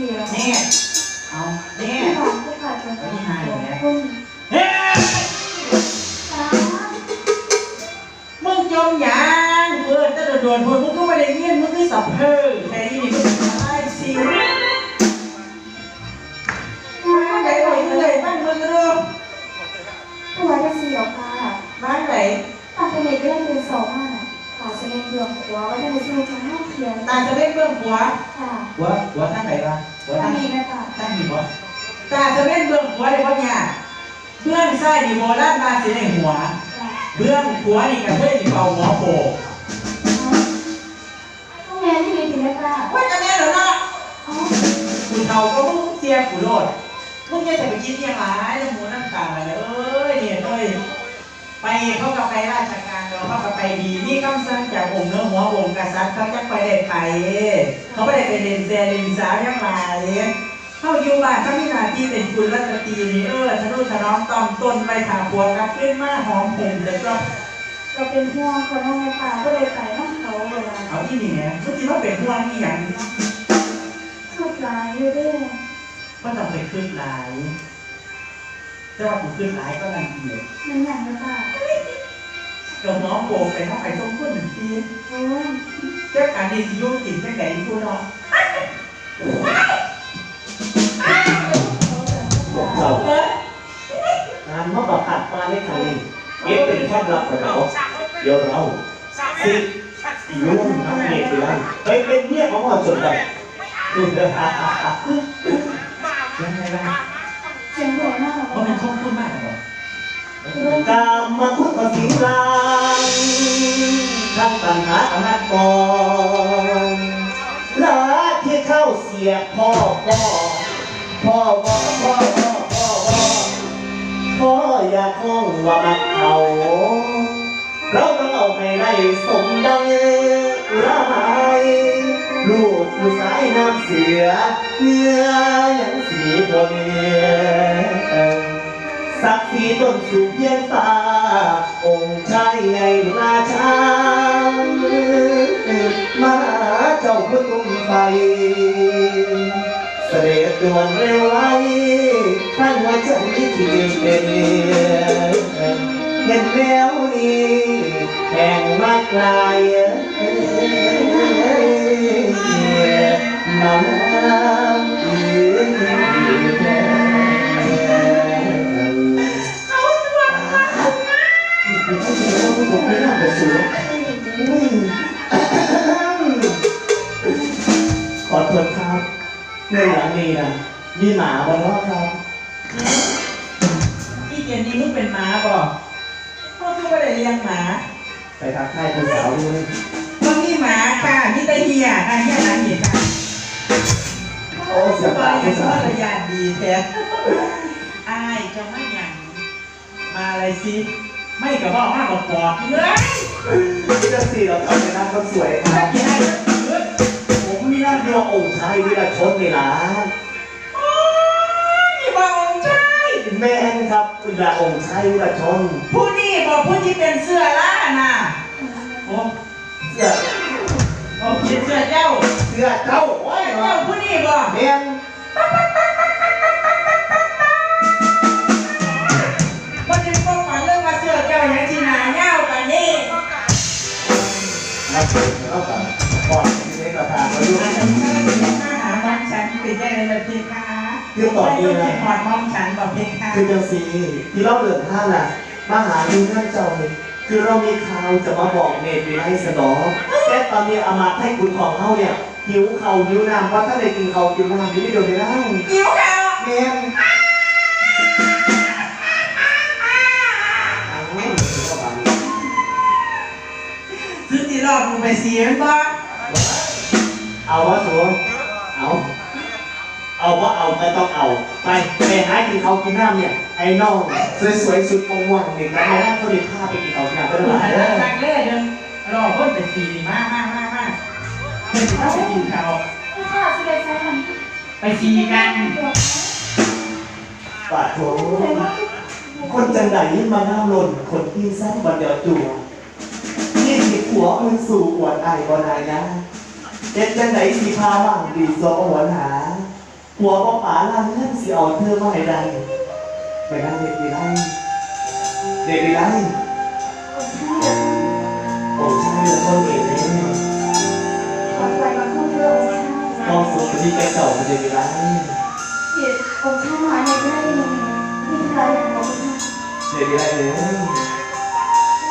นตเอาเนที่ตผ่านก็ผ่านจนถึงคุณเฮ้ยตามึงจมหยังเปิดแต่โดนๆพูดมึงก็ไม่ได้เงียนมึงคือสับเพอแค่นี้มึงตายสิมาไหนไหนเลยบ้านมึงก็รู้ตัวจะเสียวค่ะมาไหนตาเป็น ขาสะเม็นเดือดหัวก็ได้เศร้าจ้าเทียนตาจะเล่นเบื้องหัว ค่ะหัวหัวท่านไหนวะหัวถ้าท่านมีแม่ป่าท่านมีบ่ตาจะเล่นเบื้องหัวเลยพ่อเนี่ยเบื้องซ้ายนี่โบราณมาสิในหัวเบื้องหัวนี่กับเพื่อนนี่เป่าหัวโปกต้องเรียนที่ดีถึงแม่ป่าว่าจะแม่เหรอเนาะอ๋อคุณเขาก็มึงเสียกูโลดมึงจะจะไปคิดยังไงแล้วหมูน้ำตาเลยเอ้ยเนี่ยเอ้ย ไปเขากับไปราชการเราเขากับไปดีนี่คำสั่งจากองค์เนื้อหัวองค์กษัตริย์เขาจะไปได้ไปเขาไม่ได้ไปเรียนแซ่เรียนสาวยังมาเลยเขาอยู่บ้านเขามีหน้าที่เป็นคุณรัตตรีนี่เออทะนุถนอมต้อมต้นไปถาผัวกับขึ้นมาหอมผมเดี๋ยวก็เราเป็นห่วงคนน้องแม่ป่าก็เลยไปน้องเขาเวลาเอาที่นี่เนี่ยก็คิดว่าเป็นห่วงนี่อย่างสุดท้ายอยู่ด้วยก็ต้องไปขึ้นหลาย แต่ว่าผมขึ้นหลายก็รังเกียจมันอย่างแม่ป่ากับน้องโกงไปเข้าไปต้มกุ้นหนึ่งทีโอ้ยเจ้าการดีสิยุ่งกินแค่ไหนกูเนาะเราเออการมาประกาศมาในครั้งนี้เก็บเป็นความลับของเราเดี๋ยวเราสิยุ่งนักเอกไปแล้วไปเป็นเมียของเราจนได้ดูเด้อยังไงล่ะเสียงวากามัาคุกสิรังทั้งต่างหาอนาคตลาที่เข้าเสียพ่อพ่อพ่อพ่อพ่อพ่อพ่ออย่าท้องว่ามักเขาเราต้องเอาให้ได้สมดังลายลูกผู้สายน้ำเสียเนื้อยังสีบนเนื้อ สักสีต้นสุขเยียงตา องค์ชายใหญ่ราชามาเจ้าพุทุมไฟเสด็จดวนเร็วไวท่านว่าจะมีที่เด่นเห็นแล้วนี่ สบายยคุณสสาวบายยาดีแท้อายจะไม่หยังมาอะไรสิไม่กับว่าห้าบอกปอบเลยเจ้าสี่เราทำในน้ำคนสวยครับกินผมมีหน้าเรีเดียวองค์ชายวิรชนนี่ล่ะโอ้ยบอกองค์ชายแม่นครับวิรองค์ชายวิรชนผู้นี่บอกผู้ที่เป็นเสื้อล่าน่ะโอ้เสื้อโอ้เป็นเสื้อเจ้า เสื้อเจ้าโอ้ยเจ้าผู้นี่บอกแม่น มันจะป้องกันเรื่องมาเสื้อเจ้าอย่างที่หนาเงากันนี่มาเจอแล้วกันก่อนที่จะประทานมาดูอาจจะไม่ได้เป็นมาหาบ้านฉันเป็นยังไงล่ะพี่คะไม่ต้องไปหอดห้องฉันบอกพี่คะคือจังสีที่เราเดินท่าน่ะมาหาดูท่านเจ้านี่คือเรามีข่าวจะมาบอกเนตรวิไลสนองแต่ตอนนี้อามาตย์ให้คุณของเขาเนี่ย หิวเข่าวหิวน้ำเพราะถ้าได้กินเขาวกินน้ำอยู่ไม่โดนไม่ได้ยิ้วเขาแม่นเอาเงินเข้าไปซื้อที่รอดมึงไปเสียมันบ้าเอาวะสัวเอาเเอาว่าเอาก็ต้องเอา ไปไปหากินเขาวกินน้ำเนี่ยไอ้น้องสวยๆสุดม่วงๆหนึ่งแล้วมาแล้วเขาเด็กพาไปกินเขาวกินน้ำก็ได้หหลาลายยแล้แล้ววครั้งแรกยังรอคนเป็นสี่มากมากมากมาก เพื่อนเขาไปกินข้าวข้าได้ใช้มันไปซีกันปาดโถคนจังไหนมาหน้าหล่นคนที่สั้นบันเดียวจั่วนี่สิหัวมึงสู่อวดไอ้บอนายนะเจ็ดจังไหนสีพาว่างดีโซหัวหาหัวป้าป๋าลานนั่นสิเอาเธอมาให้ได้ไปนั่งเด็กดีไล่เด็กดีไล่โอ้ใช่แล้วต้นเอกเลยขอไป มององค์ชาต้องสุดที่แกเก่ามันจะดีไล่เกียรติองค์ชาหมายในได้ยังนี่ใครขององค์ชาเด็ดีไล่เลย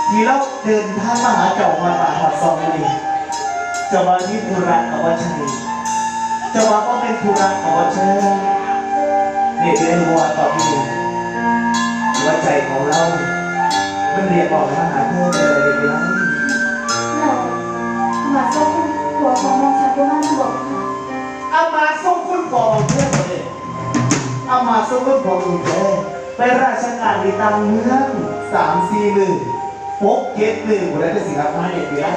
ทีแล้วเดินทางมาหาเจ้ามาป่าหอดซองนี่จะมาที่ธุระอาว่าใช่จะมาก็เป็นธุระอาว่าใช่เด็กเรียนวัวต่อที่หนึ่งว่าใจของเรามันเรียกบอกมาหาเธอเจอเด็กดีไล่เรามาส่ งหัวขององค์ชาก็มาบอกค่ะอามาส่งคุณบอกเพื่อนเลยอามาส่งคุณบอกคุณเลยไปราชการในตามเมืองสามสี่หนึ่งพกเก็ตหนึ่งคนนั้นจะสิครับมาเด็กดีไล่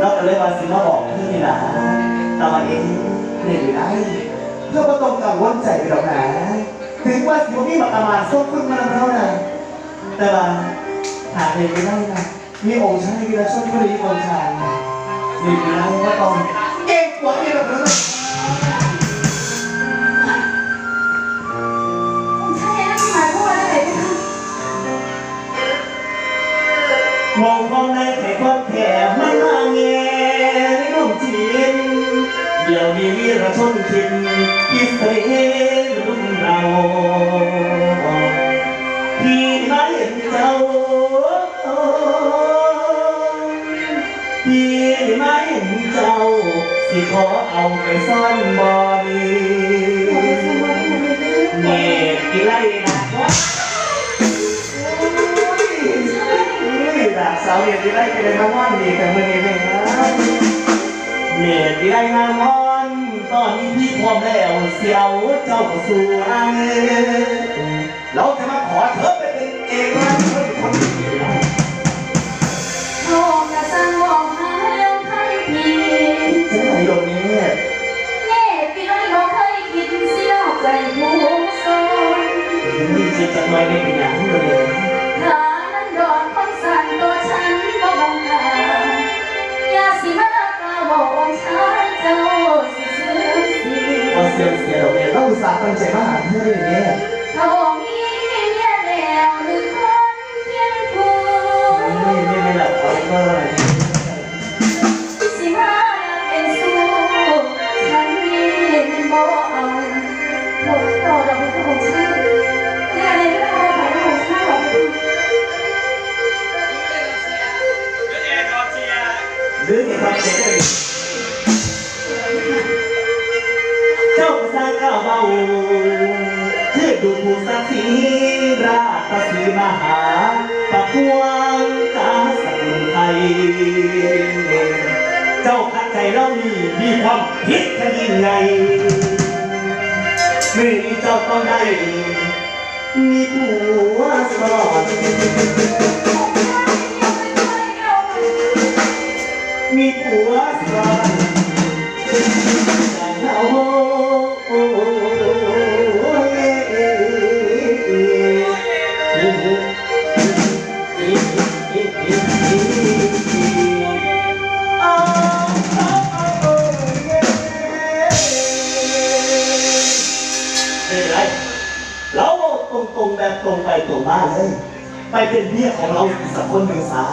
แล้วก็เลยมาสิมาบอกเพื่อนนี่นะแต่ว่าเองเด็กดีไล่เพื่อประตรงกังวลใจไปหรอกนะถึงว่าสิบมีบักอามาส่งคุณมาแล้วนะแต่ว่าหาเด็กไม่ได้นะมีองค์ชายวีรชนก็ดีองค์ชาย เด็กดีไล่ว่าตองเก่งกว่าเองหรอกนะองค์ชาเนี่ยนั่งหมายพูดอะไรกันคะมองมองในไข่ความแผ่ไมันมาแงในน้องจีนเดี๋ยวนี้วีรชนทินพิเศษรุ่นเราพี่ไมาเห็นเจ้า พี่มเห็นเจ้า สิขอเอาไปซ่อนบ่ดีบอกให้ฟังว่าที่มันไม่ได้เนตกี่ไล่นะวะดาบสาวเมียที่ได้ไปเลยน้ำมันดีแต่เมื่อนี้ไม่นะเมียที่ได้น้ำมันตอนนี้พี่พร้อมแล้วเสียวเจ้าสู่อังเราจะมาขอเธอไปเป็นเอกราชคนเมีเจอจังเลยไม่เป็นอย่างเลยขานั้นดอนคนสั่นตัวฉันก็บังคับอย่าสิมากล่าวบอกองค์ชายเจ้าสิเสื่อมเสียพอเสียเสียเราเนี่ยเราอุตส่าห์ตั้งใจมาหาเธอเลยเนี่ยเขามีเมียแล้วหนึ่งคนเพียงผู้ ไม่ไม่ไม่หลับเอาก็สิ มีผัวสอนเอาโอ้ตรงแบบตรงไปตรงมาเลย ไปเป็นเมียของเราสักคนหนึ่งสา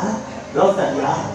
เราสัญญาจะดูแลเจ้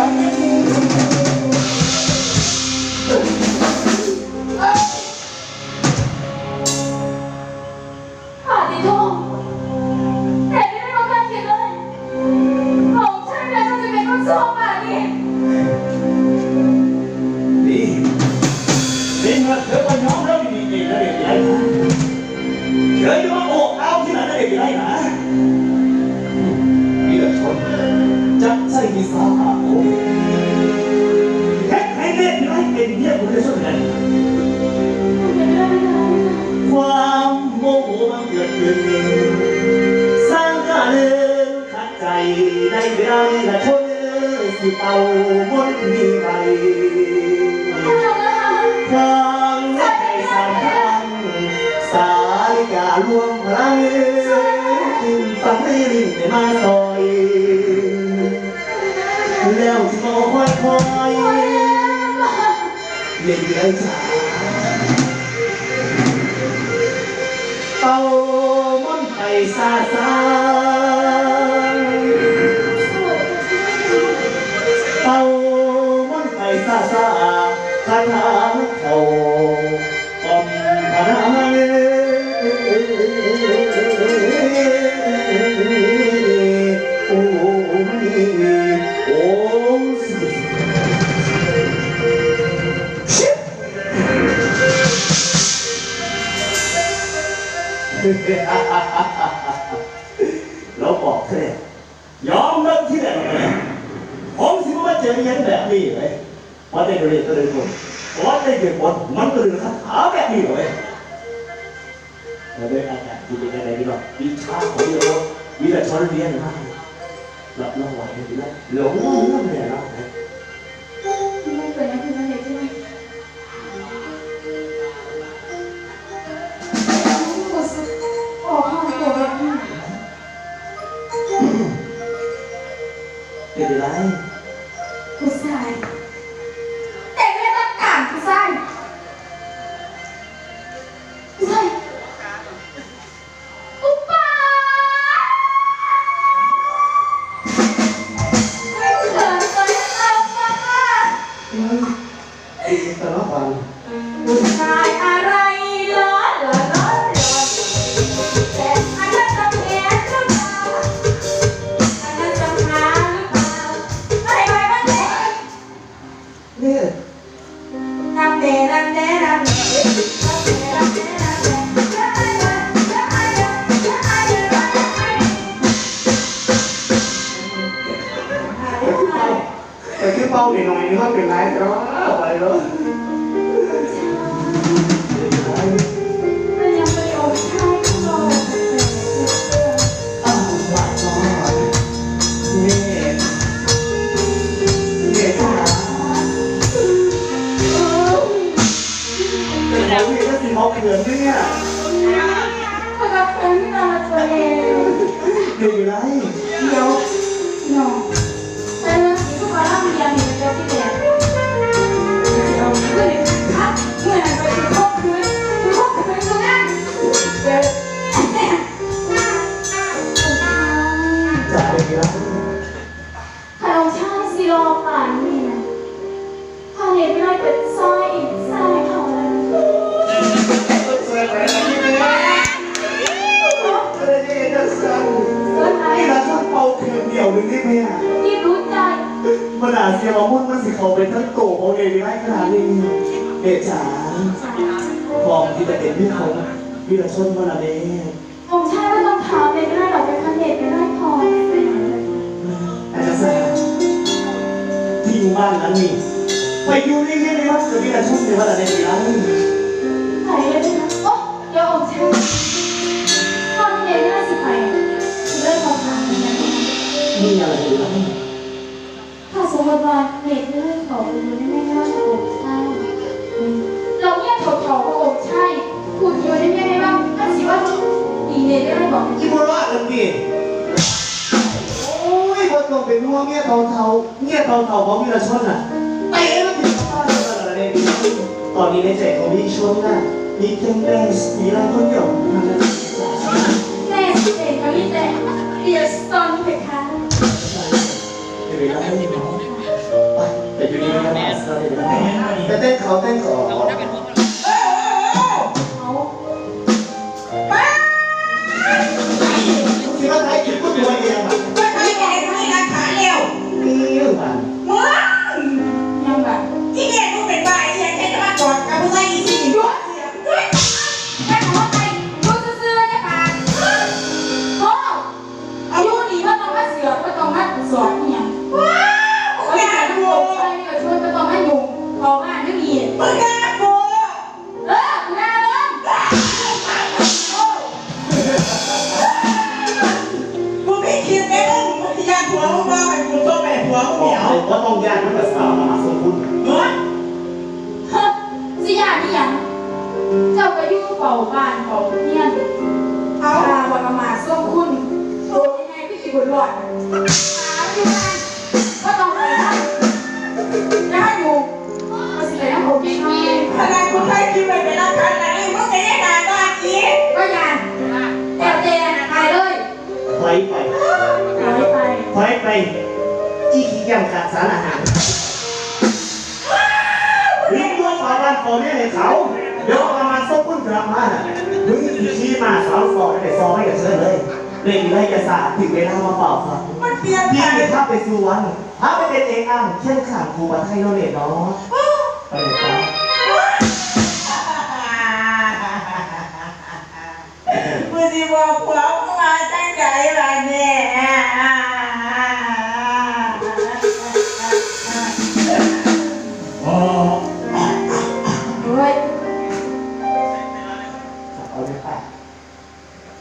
Amen. เป่ามนต์มีไปทางใจสามทางสาลิการวมพลังฟังให้รินได้มาซอย แล้วที่มอคอยคอยเย็นเลยจ้าเป่ามนไปซาซา ยผมสิว่าเจอยังแบบนี้เลยวัดได้เรียนก็เลยคนวัดได้เรียนบทมันก็เลยคาถาแบบนี้เลยเราได้อาจารย์ที่เป็นอะไรนี่หรอกวิชาของเราวิชาชนเรียนมากรับรองวัลให้ได้หลงเรื่องเนี่ยนะ คือเป้าหน่ เดี๋ยวจ่ายอยู่ไรขนมชาซีร่ป่านนี่นะข้าเหนียวไม่เป็นซอยซอยเขาเลยเปิดไปแล้วนี่เลยเออเนี่ยจะสั่งเกินไปนี่เราชอบเป่าคืนเดียวหนึ่งนี่ไหมอะที่รู้ใจมันอาจเสียมามุ่นมันสิเขาเป็นทั้งโตเขาเองได้ขนาดนี้เดชาพองที่จะเป็นพี่เขา พี่ละชนมันอะไรผมใช่ว่าต้องถามเลยไม่ได้หรอกเป็นพันเด็ดไม่ได้พออาจจะสร้างที่อยู่บ้านนั้นนี่ไปอยู่นี่นี่ในวัดกับพี่ละชนในวัดอะไรนี่นะใส่เลยนะโอ้เดี๋ยวผมใช่ตอนเด็กน่าสิไปเรื่องของทางนี้นะนี่อะไรอยู่นะถ้าสมมติว่าเด็กเรื่องของดูได้ไม่ว่าจะผมใช่เราเนี่ยถอดถอดผมใช่ เป็นหัวเงี้ยเทาเทาเงี้ยเทาเทาของพี่ละชนอะเตะแล้วถึงบ้านอะไรตอนนี้ในใจของพี่ชนน่ะมีเพียงแดนส์มีอะไรคนเดียวทำได้แม่สิเด็กกับพี่แต่เรียสตอนเพคะไม่เป็นไปไปแต่อยู่ดีๆก็มาสร้างได้ไปเต้นเขาเต้นก่อน ว่าต้องยากมันกับสาวมาสมคุณเฮ้ยฮะสิยานี่หยัง เจ้าก็อยู่เฝ้าบ้านเฝ้าเฮียนเอาเอาว่าประมาทส่งคุณโตยังไงพี่กี่บุญรอดหาอยู่นั่นก็ต้องไปทำแล้วอยู่ก็สิเลยน้ำผมยังไงขนาดคุณเคยคิดไปเป็นรักกันนะนี่มึงจะยังด่าบ้านอีกก็ยานแต่แต่ไปเลยถอยไปไปไปถอยไป จีกี่ยังขาดสารอาหารถึงตัวฝาบ้านโตเนี้ยในเขาเดี๋ยวประมาณสักพุ่นกลับมาน่ะมึงอีขี้มาสาวสอนไอ้ซอให้กับเชื่อเลยเล่นไรกระสาถึงเวลามาเปล่าครับมันเปลี่ยนพี่ไปถ้าไปซูวันถ้าไปเป็นเองอ่างเช่นขางครูบัตไทยโนเนตเนาะไปเลยครับมือดีบอกว่ามมาตั้งใจละเนี่ย